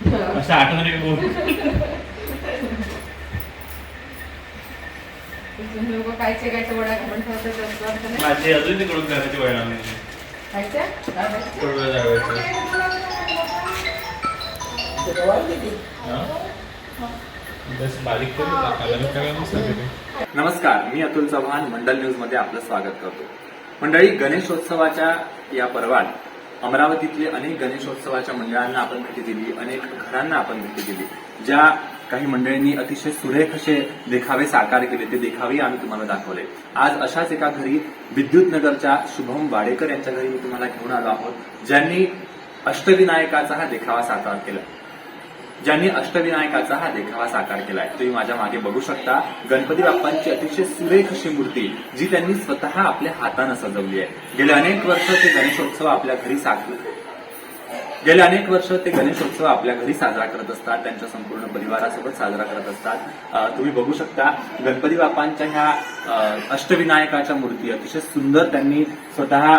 अशा आठवण एक बोल लोक कायचे कायचे वड्या पण ठेवतात जास्त वाटतं नाही. माझी अजून ते कडून करायची वय लागली खायच्या? दादाच्या? कडूला जायचं बस बारीक करून टाकायला मी काय मस्त केले. नमस्कार मी अतुल चव्हाण मंडल न्यूजमध्ये आपलं स्वागत करतो मंडळी गणेशोत्सवाच्या या पर्वात अमरावतीतले अनेक गणेशोत्सवाच्या मंडळांना आपण भेटी दिली अनेक घरांना आपण भेटी दिली ज्या काही मंडळींनी अतिशय सुरेख असे देखावे साकार केले ते देखावे आम्ही तुम्हाला दाखवले. आज अशाच एका घरी विद्युत नगरच्या शुभम वाडेकर यांच्या घरी मी तुम्हाला घेऊन आलो आहोत ज्यांनी अष्टविनायकाचा हा देखावा साकार केला. ज्यांनी अष्टविनायकाचा हा देखावा साकार केलाय. तुम्ही माझ्या मागे बघू शकता गणपती बाप्पांची अतिशय सुरेख अशी मूर्ती जी त्यांनी स्वतः आपल्या हातानं सजवली आहे. गेले अनेक वर्ष ते गणेशोत्सव आपल्या घरी साकार गेले अनेक वर्ष ते गणेशोत्सव आपल्या घरी साजरा करत असतात त्यांच्या संपूर्ण परिवारासोबत साजरा करत असतात. तुम्ही बघू शकता गणपती बाप्पांच्या ह्या अष्टविनायकाच्या मूर्ती अतिशय सुंदर त्यांनी स्वतः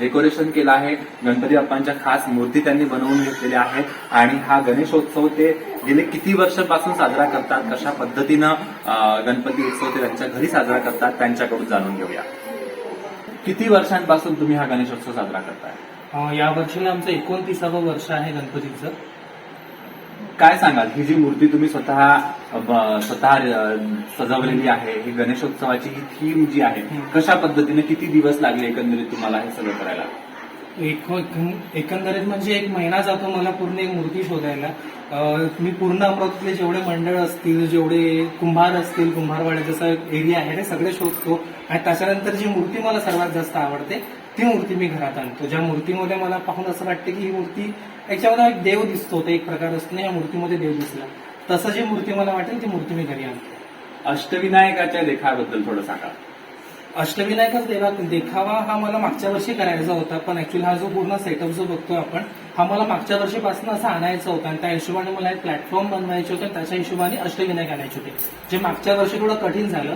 डेकोरेशन केलं आहे. गणपती बाप्पांच्या खास मूर्ती त्यांनी बनवून घेतलेल्या आहेत. आणि हा गणेशोत्सव ते गेले किती वर्षापासून साजरा करतात? कशा पद्धतीनं गणपती उत्सव ते त्यांच्या घरी साजरा करतात? त्यांच्याकडून जाणून घेऊया. किती वर्षांपासून तुम्ही हा गणेशोत्सव साजरा करताय? अं, या वर्षी आमचं एकोणतीसावं वर्ष आहे गणपतीचं. काय सांगाल? ही जी मूर्ती तुम्ही स्वतः स्वतः सजवलेली आहे ही गणेशोत्सवाची ही थीम जी आहे कशा पद्धतीने किती दिवस लागले एकंदरीत तुम्हाला हे सगळं करायला? एक- एकंदरीत म्हणजे एक महिना जातो मला पूर्ण एक मूर्ती शोधायला. मी पूर्ण अमरावतीतले जेवढे मंडळ असतील जेवढे कुंभार असतील कुंभारवाडा जसा एरिया आहे ते सगळे शोधतो. आणि त्याच्यानंतर जी मूर्ती मला सर्वात जास्त आवडते ती मूर्ती मी घरात आणतो. ज्या मूर्तीमध्ये मला पाहून असं वाटतं की ही मूर्ती याच्यामध्ये एक देव दिसतो ते एक प्रकार असतो या मूर्तीमध्ये देव दिसला. तसं जी मूर्ती मला वाटेल ती मूर्ती मी घरी आणतो. अष्टविनायकाच्या लेखाबद्दल थोडं सांगा. अष्टविनायकच देवा देखावा हा मला मागच्या वर्षी करायचा होता पण ऍक्च्युली हा जो पूर्ण सेटअप जो बघतोय आपण हा मला मागच्या वर्षीपासून असा आणायचा होता. आणि त्या हिशोबाने मला एक प्लॅटफॉर्म बनवायचे होते त्याच्या हिशोबाने अष्टविनायक आणायचे होते. जे मागच्या वर्षी थोडं कठीण झालं.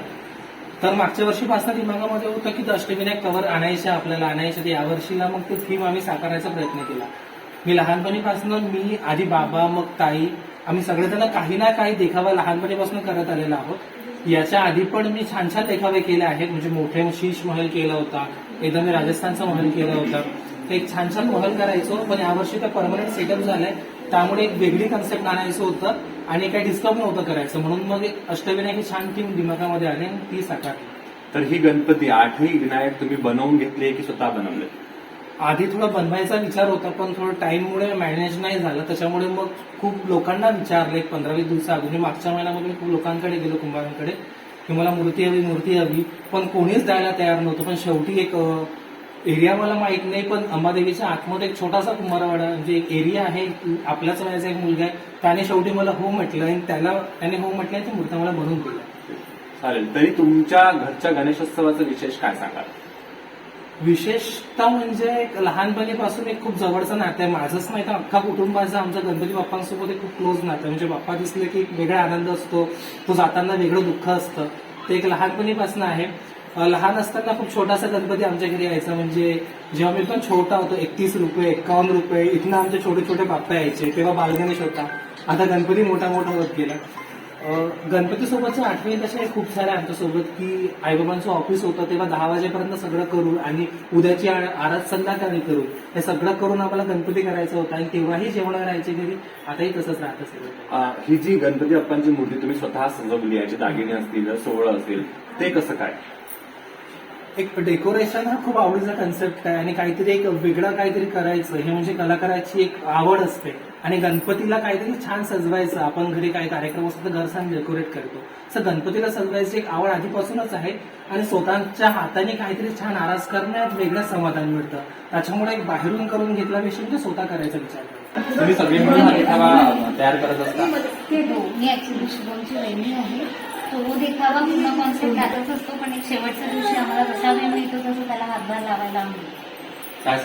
तर मागच्या वर्षीपासून दिमागामध्ये होतं की अष्टविनायक कवर आणायचे आपल्याला आणायचे. या यावर्षीला मग ते थीम आम्ही साकारायचा प्रयत्न केला. मी लहानपणीपासून मी आधी बाबा मग ताई आम्ही सगळेजण काही ना काही देखावा लहानपणीपासून करत आलेलो आहोत. याच्या आधी पण मी छान छान देखावे केले आहेत. म्हणजे मोठे शीश महल केला होता एकदा मी राजस्थानचा महल केला होता. एक छान छान महल करायचो पण यावर्षी तर परमनंट सेटअप झालंय. त्यामुळे एक वेगळी कन्सेप्ट आणायचं होतं आणि काही डिस्कॉप नव्हतं करायचं. म्हणून मग एक अष्टविनायक ही छान थीम दिमागामध्ये आली आणि ती साकारली तर ही गणपती आठही विनायक तुम्ही बनवून घेतले की स्वतः बनवले? आधी थोडा बनवायचा विचार होता पण थोडं टाइममुळे मॅनेज नाही झालं. त्याच्यामुळे मग खूप लोकांना विचारले एक पंधरा वीस दिवसाअगोदर मी मागच्या महिन्यामध्ये मी खूप लोकांकडे गेलो कुंभारांकडे. की मला मूर्ती हवी मूर्ती हवी. पण कोणीच द्यायला तयार नव्हतं. पण शेवटी एक एरिया मला माहीत नाही पण अंबादेवीच्या आतमध्ये एक छोटासा कुंभारवाडा म्हणजे एक एरिया आहे आपल्याच वयाचा एक मुलगा आहे. त्याने शेवटी मला हो म्हटलं आणि त्याला त्याने हो म्हटलं ती मूर्ती मला बनवून दिली. चालेल. तरी तुमच्या घरच्या गणेशोत्सवाचं विशेष काय सांगाल? विशेषतः म्हणजे एक लहानपणीपासून एक खूप जवळचं नातं आहे. माझंच नाही तर अख्खा कुटुंबाचा आमचा गणपती बाप्पांसोबत एक खूप क्लोज नातं आहे. म्हणजे बाप्पा दिसले की एक वेगळा आनंद असतो तो जाताना वेगळं दुःख असतं. ते एक लहानपणीपासून आहे. लहान असताना खूप छोटासा गणपती आमच्या घरी यायचा. म्हणजे जेव्हा मी पण छोटा होतो एकतीस रुपये एकावन्न रुपये इथनं आमचे छोटे छोटे बाप्पा यायचे. तेव्हा बालगणेश होता. आता गणपती मोठा मोठा होत गेला. गणपतीसोबतच्या आठवणी तशा खूप साऱ्या आमच्यासोबत की आईबाबांचं ऑफिस होतं तेव्हा दहा वाजेपर्यंत सगळं करू आणि उद्याची आ- आराध संध्याकाळी करू हे सगळं करून आम्हाला गणपती करायचं होतं आणि तेव्हाही जेवण राहायचे घरी. आताही तसंच राहत सगळं. ही जी गणपती बाप्पांची मूर्ती तुम्ही स्वतः सजवली याचे दागिने असतील सोहळं असेल ते कसं काय? एक डेकोरेशन हा खूप आवडीचा कन्सेप्ट आहे आणि काहीतरी एक वेगळं काहीतरी करायचं. हे म्हणजे कलाकाराची एक आवड असते. आणि गणपतीला काहीतरी छान सजवायचं. आपण घरी काही कार्यक्रम असतो तर घर छान डेकोरेट करतो. असं गणपतीला सजवायची एक आवड आधीपासूनच आहे आणि स्वतःच्या हाताने काहीतरी छान आरास करण्यात वेगळं समाधान मिळतं. त्याच्यामुळे एक बाहेरून करून घेतल्यापेक्षा म्हणजे स्वतः करायचा विचार. करतो तुम्ही सगळे मिळून तयार करत असता? ते मी ऍक्च्युली शुभमची वहिनी आहे. देखावा पूर्ण कॉन्सेप्ट त्याचाच असतो पण एक शेवटच्या दिवशी आम्हाला जसा वेळ मिळतो तसं त्याला हातभार लावायला आम्ही. काय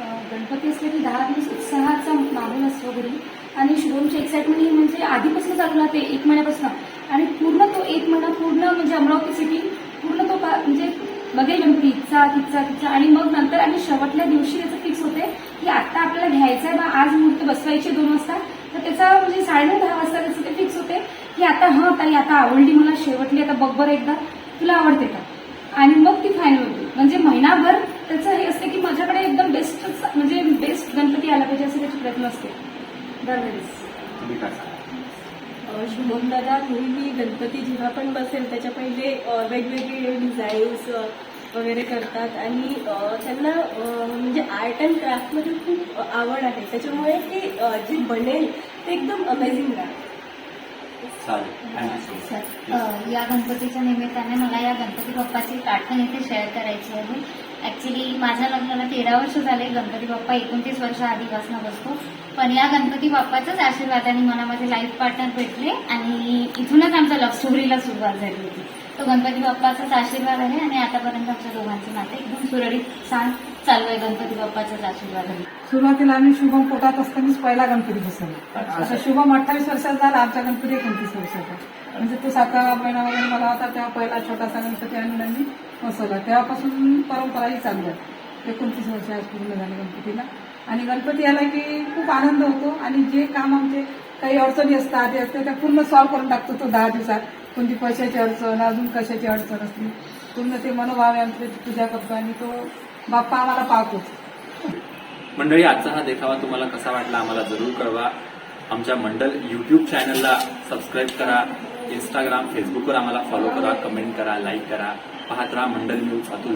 अं, गणपती असले की दहा दिवस उत्साहाचा माहोल असतो घरी. आणि शुभमची एक्साइटमेंट ही म्हणजे आधीपासून चालू राहते एक महिन्यापासून. आणि पूर्ण तो एक महिना पूर्ण म्हणजे अमरावती सिटी पूर्ण तो म्हणजे बघेल गणपती इच्छा तिचा तिचा आणि मग नंतर आणि शेवटल्या दिवशी त्याचं फिक्स होते की आता आपल्याला घ्यायचं आहे बा आज मुहूर्त बसवायचे दोन वाजता. तर त्याचा म्हणजे साडेनऊ दहा वाजता त्याचं ते फिक्स होते. की आता हा ताई आता आवडली मला शेवटली आता बघ बरं एकदा. तुला आवडते का? आणि मग ती फायनल होती. म्हणजे महिनाभर त्याचं हे असते की माझ्याकडे एकदम बेस्ट म्हणजे बेस्ट गणपती आला पाहिजे असे त्याचे प्रयत्न असते. दरवेळेस. शुभम दादा नेहमी गणपती जेव्हा पण बसेल त्याच्या पहिले वेगवेगळे डिझाईन्स वगैरे करतात आणि त्यांना म्हणजे आर्ट अँड क्राफ्टमध्ये खूप आवड आहे. त्याच्यामुळे ते जे बनेल ते एकदम अमेझिंग राहते चालेल. थँक्यू सो सर, अ, या गणपतीच्या निमित्ताने मला या गणपती बाप्पाची एक आठवण इथे शेअर करायची आहे. ऍक्च्युली माझ्या लग्नाला तेरा वर्ष झाले गणपती बाप्पा एकोणतीस वर्ष आधीपासून बसतो पण या गणपती बाप्पाच्याच आशीर्वादाने मला माझे लाईफ पार्टनर भेटले आणि इथूनच आमच्या लव्ह स्टोरीला सुरुवात झाली होती. तो गणपती बाप्पाचाच आशीर्वाद आहे आणि आतापर्यंत आमच्या दोघांचे नाते एकदम सुरळीत छान चालू आहे गणपती बाप्पाच्याच आशीर्वादाने सुरुवातीला आम्ही शुभम पोटात असतानाच पहिला गणपती बसवला. आता शुभम अठ्ठावीस वर्षाचा झाला आमचा गणपती एकोणतीस वर्षाचा. म्हणजे तो सातवा महिना वगैरे मला होता तेव्हा पहिला छोटासा गणपती आणून आम्ही बसवला. तेव्हापासून परंपराही चालू आहे. एकोणतीस वर्ष आज पूर्ण झाले गणपतीला. आणि गणपती आला की खूप आनंद होतो आणि जे काम आमचे काही अडचणी असतात ते असते त्या पूर्ण सॉल्व्ह करून टाकतो तो दहा दिवसात. कोणती पैशाची अडचण अजून कशाची अडचण असली. पूर्ण ते मनोभाव आमची पूजा करतो आणि तो बाप्पा आम्हाला पाहतोच मंडळी आजचा हा देखावा तुम्हाला कसा वाटला आम्हाला जरूर कळवा. आमच्या मंडल युट्यूब चॅनलला सबस्क्राईब करा. इंस्टाग्राम फेसबुकवर आम्हाला फॉलो करा कमेंट करा लाईक करा. पाहत राहा मंडल न्यूज अतुल.